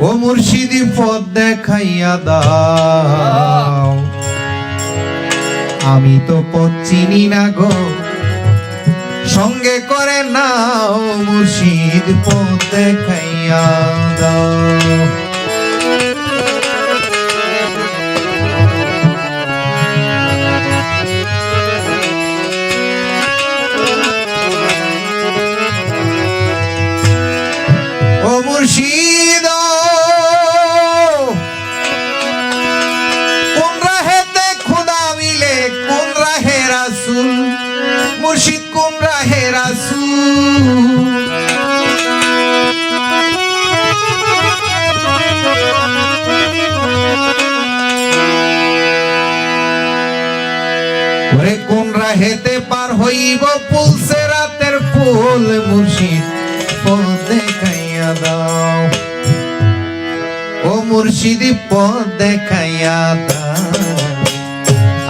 ও মুর্শিদি পথ দেখাইয়া দাও। আমি তো পথ চিনি না গো। সঙ্গে করে নাও, মুর্শিদ পথ দেখাইয়া দাও। ওরে কোন রাহেতে পার হইব পুলসে রাতের ফুল মুর্শিদ? পথ দেখাইয়া দাও। ও মুর্শিদি পথ দেখাইয়া দাও।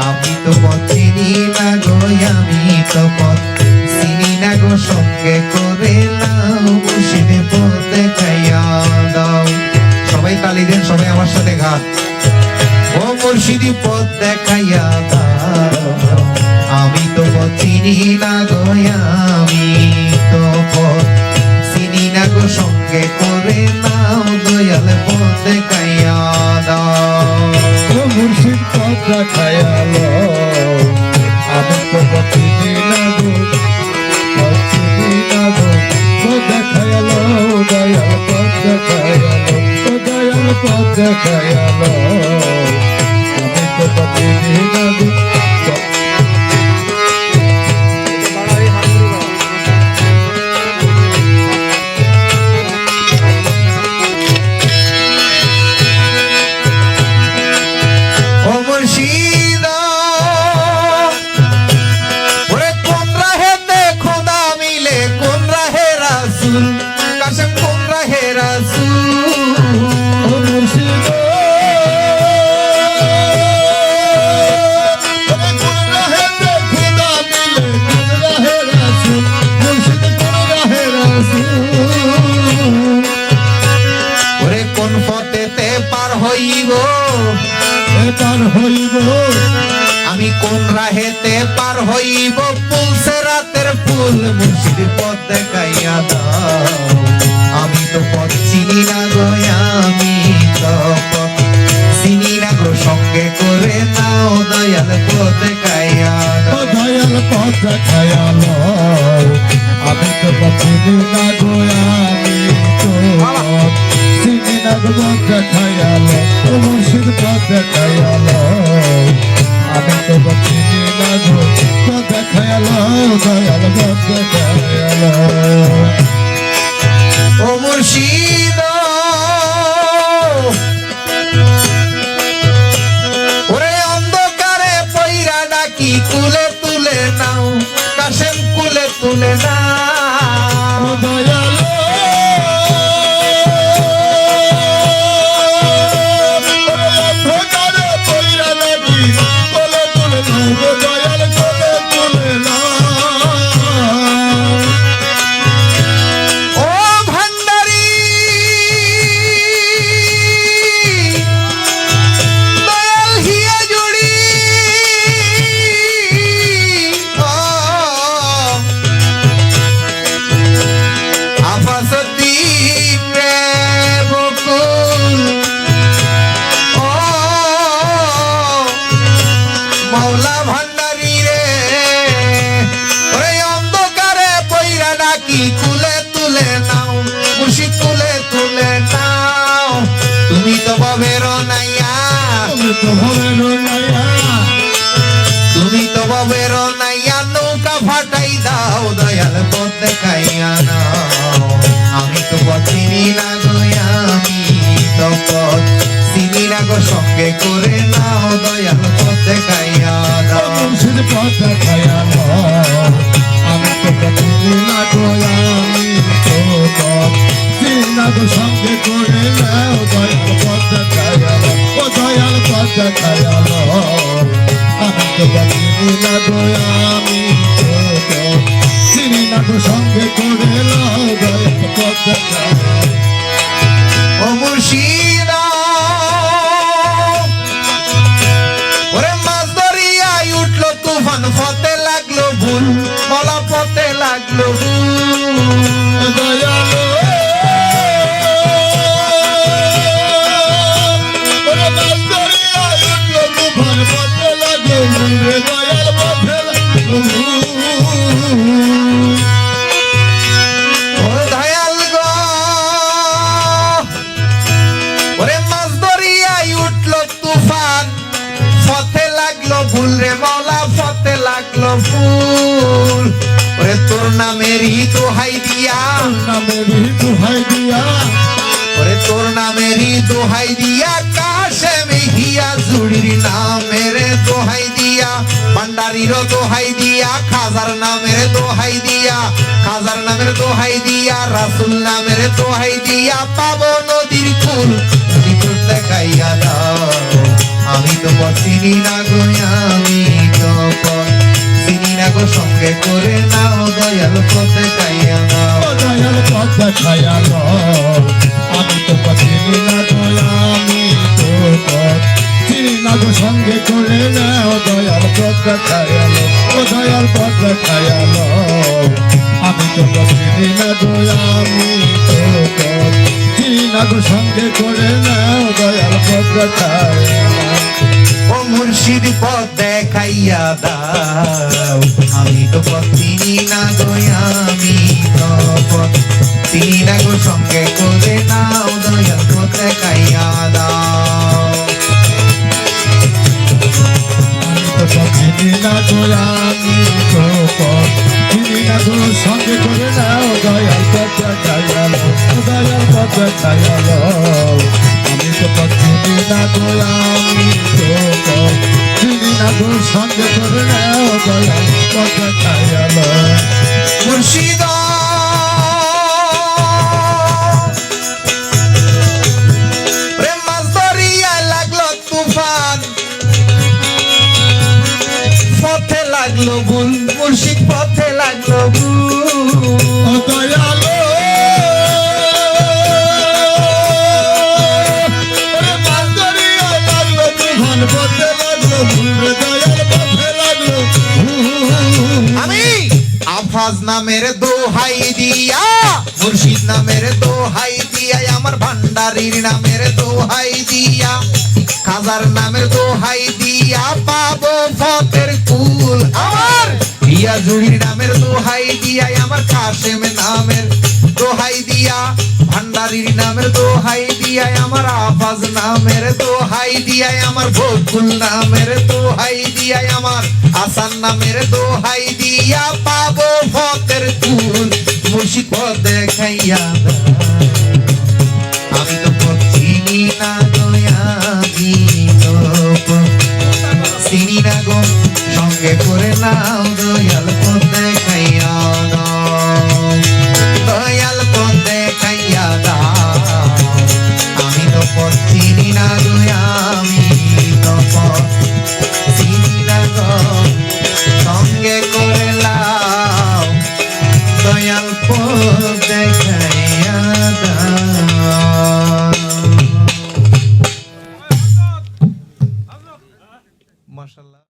আমি তো পথ চিনি না গো, আমি তো পথ চিনি না গো, সঙ্গে করে নাও। মুর্শিদি পথ দেখাইয়া দাও। সবাই তালি দেন, সবাই আমার সাথে গান। ও মুর্শিদি পথ রাসুল কাশেম খুদা মিলে কোন রাহে দেখাইয়া দাও। আমি তো পথ চিনি না গো, আমি তো পথ চিনি না গো, সঙ্গে করে নাও, দয়াল পথ দাও দয়াল পথ আমি তো না তো চিনি না গো, পথ পথ আমি তো চিনি না দয়াল তুমি তো ববের নাইয়া নৌকা ফাটাই দাও দয়াল পথ দেখাইয়া নাও। আমি তো পথ চিনি না গো আমি তো পথ চিনি না গো সঙ্গে করে নাও দয়াল পথ খাইয়া দাও পথ খায়ালো ফুল। ওরে তোর নামেরই দোহাই দিয়া নামেরই দুহাই দিয়া। ওরে তোর নামেরই দোহাই দিয়া। কাশে মেহিয়া জুড়ির নামের দোহাই দিয়া। ভান্ডারির দোহাই দিয়া। খাজার নামের দোহাই দিয়া। খাজার নামের দোহাই দিয়া। রাসুল নামের দোহাই দিয়া। পাবো নদীর ফুল ফুল আমি তো পথ চিনি না গো আমি তো চিনি না গো, সঙ্গে করে নাও দয়াল পথ দেখাইয়া দাও দয়াল পথ দেখায়া লও আমি তো চিনি না দয়া আমি তো চিনি না গো, সঙ্গে করে নাও দয়াল পথ দেখায়া লও দয়াল পথ দেখায়া লও আমি তো চিনি না দয়া আমি তো চিনি না গো, সঙ্গে করে নাও দয়াল পথ লও ও মুর্শিদ পথ দেখাইয়া দাও। আমি তো পথ চিনি না গো, আমি তো পথ চিনি না গো, সঙ্গে করে নাও দয়াল পথ দেখাইয়া দাও। দয়া দয়া আমি তো পথ চিনি না গো সঙ্গে করে নাও কথা লও মুর্শিদ নামের দোহাই দিয়া, মুর্শিদ নামের দোহাই দিয়া, আমার ভান্ডারির নামের দোহাই দিয়া, খাজার নামের দোহাই দিয়া পাবো ফতের কুল। আমার জুড়ির নামের দোহাই দিয়া, আমার কাশেম নামের দোহাই দিয়া, ভান্ডারির নামের দোহাই দিয়া, আমার আফাজ নামের দোহাই দিয়া, আমার ভোকুল নামের দোহাই দিয়া, আমার আসান নামের দোহাই দিয়া, পাবো ফতের কুল মুর্শিদ পথ দেখাইয়া। আমি তো পথ চিনি না তো চিনি না গো, সঙ্গে করে না